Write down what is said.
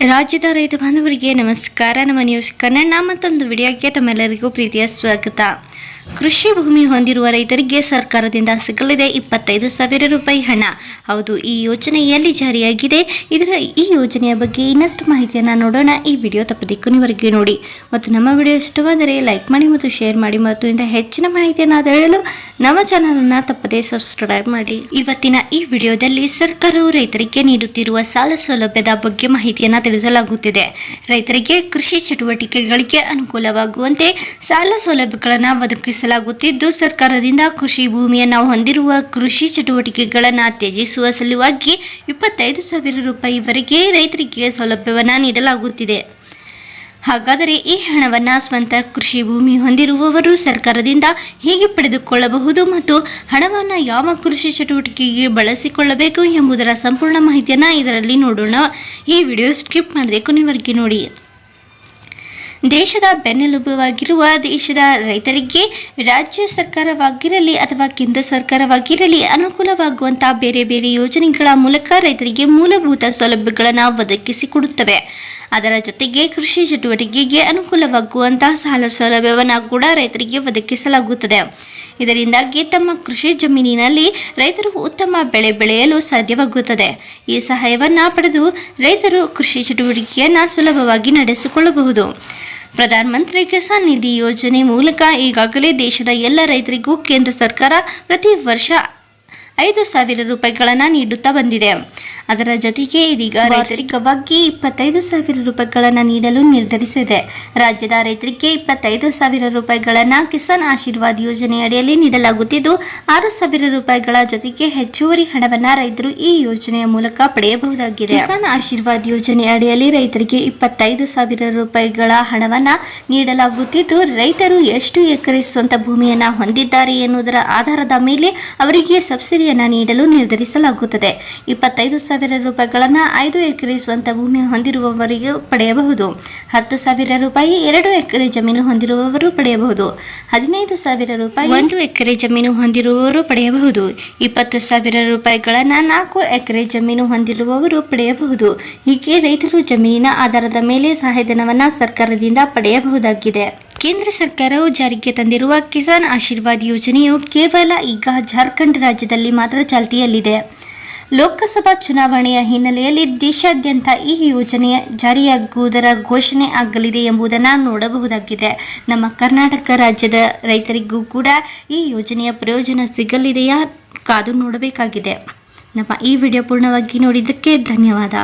ರಾಜ್ಯದ ರೈತ ಬಾಂಧವರಿಗೆ ನಮಸ್ಕಾರ. ನಮ್ಮ ನ್ಯೂಸ್ ಕನ್ನಡ ಮತ್ತೊಂದು ವಿಡಿಯೋಗೆ ತಮ್ಮೆಲ್ಲರಿಗೂ ಪ್ರೀತಿಯ ಸ್ವಾಗತ. ಕೃಷಿ ಭೂಮಿ ಹೊಂದಿರುವ ರೈತರಿಗೆ ಸರ್ಕಾರದಿಂದ ಸಿಗಲಿದೆ ಇಪ್ಪತ್ತೈದು ಸಾವಿರ ರೂಪಾಯಿ ಹಣ. ಹೌದು, ಈ ಯೋಜನೆ ಎಲ್ಲಿ ಜಾರಿಯಾಗಿದೆ? ಇದರ ಈ ಯೋಜನೆಯ ಬಗ್ಗೆ ಇನ್ನಷ್ಟು ಮಾಹಿತಿಯನ್ನು ನೋಡೋಣ. ಈ ವಿಡಿಯೋ ತಪ್ಪದೆ ನೋಡಿ. ಮತ್ತು ನಮ್ಮ ವಿಡಿಯೋ ಇಷ್ಟವಾದರೆ ಲೈಕ್ ಮಾಡಿ ಮತ್ತು ಶೇರ್ ಮಾಡಿ. ಮತ್ತು ಇಂದ ಹೆಚ್ಚಿನ ಮಾಹಿತಿಯನ್ನು ತಿಳಿಯಲು ನಮ್ಮ ಚಾನಲನ್ನು ತಪ್ಪದೇ ಸಬ್ಸ್ಕ್ರೈಬ್ ಮಾಡಿ. ಇವತ್ತಿನ ಈ ವಿಡಿಯೋದಲ್ಲಿ ಸರ್ಕಾರವು ರೈತರಿಗೆ ನೀಡುತ್ತಿರುವ ಸಾಲ ಸೌಲಭ್ಯದ ಬಗ್ಗೆ ಮಾಹಿತಿಯನ್ನು ತಿಳಿಸಲಾಗುತ್ತಿದೆ. ರೈತರಿಗೆ ಕೃಷಿ ಚಟುವಟಿಕೆಗಳಿಗೆ ಅನುಕೂಲವಾಗುವಂತೆ ಸಾಲ ಸೌಲಭ್ಯಗಳನ್ನು ಒದಗಿಸಲಾಗುತ್ತಿದ್ದು ಸರ್ಕಾರದಿಂದ ಕೃಷಿ ಭೂಮಿಯನ್ನು ಹೊಂದಿರುವ ಕೃಷಿ ಚಟುವಟಿಕೆಗಳನ್ನು ತ್ಯಜಿಸುವ ಸಲುವಾಗಿ ಇಪ್ಪತ್ತೈದು ಸಾವಿರ ರೂಪಾಯಿವರೆಗೆ ರೈತರಿಗೆ ಸೌಲಭ್ಯವನ್ನು ನೀಡಲಾಗುತ್ತಿದೆ. ಹಾಗಾದರೆ ಈ ಹಣವನ್ನು ಸ್ವಂತ ಕೃಷಿ ಭೂಮಿ ಹೊಂದಿರುವವರು ಸರ್ಕಾರದಿಂದ ಹೇಗೆ ಪಡೆದುಕೊಳ್ಳಬಹುದು ಮತ್ತು ಹಣವನ್ನು ಯಾವ ಕೃಷಿ ಚಟುವಟಿಕೆಗೆ ಬಳಸಿಕೊಳ್ಳಬೇಕು ಎಂಬುದರ ಸಂಪೂರ್ಣ ಮಾಹಿತಿಯನ್ನು ಇದರಲ್ಲಿ ನೋಡೋಣ. ಈ ವಿಡಿಯೋ ಸ್ಕಿಪ್ ಮಾಡದೆ ಕೊನೆವರೆಗೆ ನೋಡಿ. ದೇಶದ ಬೆನ್ನೆಲುಬುವಾಗಿರುವ ದೇಶದ ರೈತರಿಗೆ ರಾಜ್ಯ ಸರ್ಕಾರವಾಗಿರಲಿ ಅಥವಾ ಕೇಂದ್ರ ಸರ್ಕಾರವಾಗಿರಲಿ ಅನುಕೂಲವಾಗುವಂತಹ ಬೇರೆ ಬೇರೆ ಯೋಜನೆಗಳ ಮೂಲಕ ರೈತರಿಗೆ ಮೂಲಭೂತ ಸೌಲಭ್ಯಗಳನ್ನು ಒದಗಿಸಿಕೊಡುತ್ತವೆ ಅದರ ಜೊತೆಗೆ ಕೃಷಿ ಚಟುವಟಿಕೆಗೆ ಅನುಕೂಲವಾಗುವಂತಹ ಸಾಲ ಸೌಲಭ್ಯವನ್ನು ಕೂಡ ರೈತರಿಗೆ ಒದಗಿಸಲಾಗುತ್ತದೆ. ಇದರಿಂದಾಗಿ ತಮ್ಮ ಕೃಷಿ ಜಮೀನಿನಲ್ಲಿ ರೈತರು ಉತ್ತಮ ಬೆಳೆ ಬೆಳೆಯಲು ಸಾಧ್ಯವಾಗುತ್ತದೆ. ಈ ಸಹಾಯವನ್ನು ಪಡೆದು ರೈತರು ಕೃಷಿ ಚಟುವಟಿಕೆಯನ್ನು ಸುಲಭವಾಗಿ ನಡೆಸಿಕೊಳ್ಳಬಹುದು. ಪ್ರಧಾನ ಮಂತ್ರಿ ಕಿಸಾನ್ ನಿಧಿ ಯೋಜನೆ ಮೂಲಕ ಈಗಾಗಲೇ ದೇಶದ ಎಲ್ಲ ರೈತರಿಗೂ ಕೇಂದ್ರ ಸರ್ಕಾರ ಪ್ರತಿ ವರ್ಷ ಐದು ಸಾವಿರ ರೂಪಾಯಿಗಳನ್ನು ನೀಡುತ್ತಾ ಬಂದಿದೆ. ಅದರ ಜೊತೆಗೆ ಇದೀಗ ರೈತರಿಕವಾಗಿ ಇಪ್ಪತ್ತೈದು ಸಾವಿರ ರೂಪಾಯಿಗಳನ್ನು ನೀಡಲು ನಿರ್ಧರಿಸಿದೆ. ರಾಜ್ಯದ ರೈತರಿಗೆ ಇಪ್ಪತ್ತೈದು ಸಾವಿರ ರೂಪಾಯಿಗಳನ್ನು ಕಿಸಾನ್ ಆಶೀರ್ವಾದ್ ಯೋಜನೆ ಅಡಿಯಲ್ಲಿ ನೀಡಲಾಗುತ್ತಿದ್ದು, ಆರು ಸಾವಿರ ರೂಪಾಯಿಗಳ ಜೊತೆಗೆ ಹೆಚ್ಚುವರಿ ಹಣವನ್ನು ರೈತರು ಈ ಯೋಜನೆಯ ಮೂಲಕ ಪಡೆಯಬಹುದಾಗಿದೆ. ಕಿಸಾನ್ ಆಶೀರ್ವಾದ್ ಯೋಜನೆ ಅಡಿಯಲ್ಲಿ ರೈತರಿಗೆ ಇಪ್ಪತ್ತೈದು ಸಾವಿರ ರೂಪಾಯಿಗಳ ಹಣವನ್ನು ನೀಡಲಾಗುತ್ತಿದ್ದು, ರೈತರು ಎಷ್ಟು ಎಕರೆ ಸ್ವಂತ ಭೂಮಿಯನ್ನು ಹೊಂದಿದ್ದಾರೆ ಎನ್ನುವುದರ ಆಧಾರದ ಮೇಲೆ ಅವರಿಗೆ ಸಬ್ಸಿಡಿಯನ್ನು ನೀಡಲು ನಿರ್ಧರಿಸಲಾಗುತ್ತದೆ. ಇಪ್ಪತ್ತೈದು ಸಾವಿರ ರೂಪಾಯಿಗಳನ್ನು ಐದು ಎಕರೆ ಸ್ವಂತ ಭೂಮಿ ಹೊಂದಿರುವವರಿಗೆ ಪಡೆಯಬಹುದು. ಹತ್ತು ಸಾವಿರ ರೂಪಾಯಿ ಎರಡು ಎಕರೆ ಜಮೀನು ಹೊಂದಿರುವವರು ಪಡೆಯಬಹುದು. ಹದಿನೈದು ಸಾವಿರ ರೂಪಾಯಿ ಒಂದು ಎಕರೆ ಜಮೀನು ಹೊಂದಿರುವವರು ಪಡೆಯಬಹುದು. ಇಪ್ಪತ್ತು ಸಾವಿರ ರೂಪಾಯಿಗಳನ್ನು ನಾಲ್ಕು ಎಕರೆ ಜಮೀನು ಹೊಂದಿರುವವರು ಪಡೆಯಬಹುದು. ಹೀಗೆ ರೈತರು ಜಮೀನಿನ ಆಧಾರದ ಮೇಲೆ ಸಹಾಯಧನವನ್ನು ಸರ್ಕಾರದಿಂದ ಪಡೆಯಬಹುದಾಗಿದೆ. ಕೇಂದ್ರ ಸರ್ಕಾರವು ಜಾರಿಗೆ ತಂದಿರುವ ಕಿಸಾನ್ ಆಶೀರ್ವಾದ್ ಯೋಜನೆಯು ಕೇವಲ ಈಗ ಜಾರ್ಖಂಡ್ ರಾಜ್ಯದಲ್ಲಿ ಮಾತ್ರ ಚಾಲ್ತಿಯಲ್ಲಿದೆ. ಲೋಕಸಭಾ ಚುನಾವಣೆಯ ಹಿನ್ನೆಲೆಯಲ್ಲಿ ದೇಶಾದ್ಯಂತ ಈ ಯೋಜನೆಯ ಜಾರಿಯಾಗುವುದರ ಘೋಷಣೆ ಆಗಲಿದೆ ಎಂಬುದನ್ನು ನೋಡಬಹುದಾಗಿದೆ. ನಮ್ಮ ಕರ್ನಾಟಕ ರಾಜ್ಯದ ರೈತರಿಗೂ ಕೂಡ ಈ ಯೋಜನೆಯ ಪ್ರಯೋಜನ ಸಿಗಲಿದೆಯಾ ಕಾದು ನೋಡಬೇಕಾಗಿದೆ. ನಮ್ಮ ಈ ವಿಡಿಯೋ ಪೂರ್ಣವಾಗಿ ನೋಡಿದ್ದಕ್ಕೆ ಧನ್ಯವಾದ.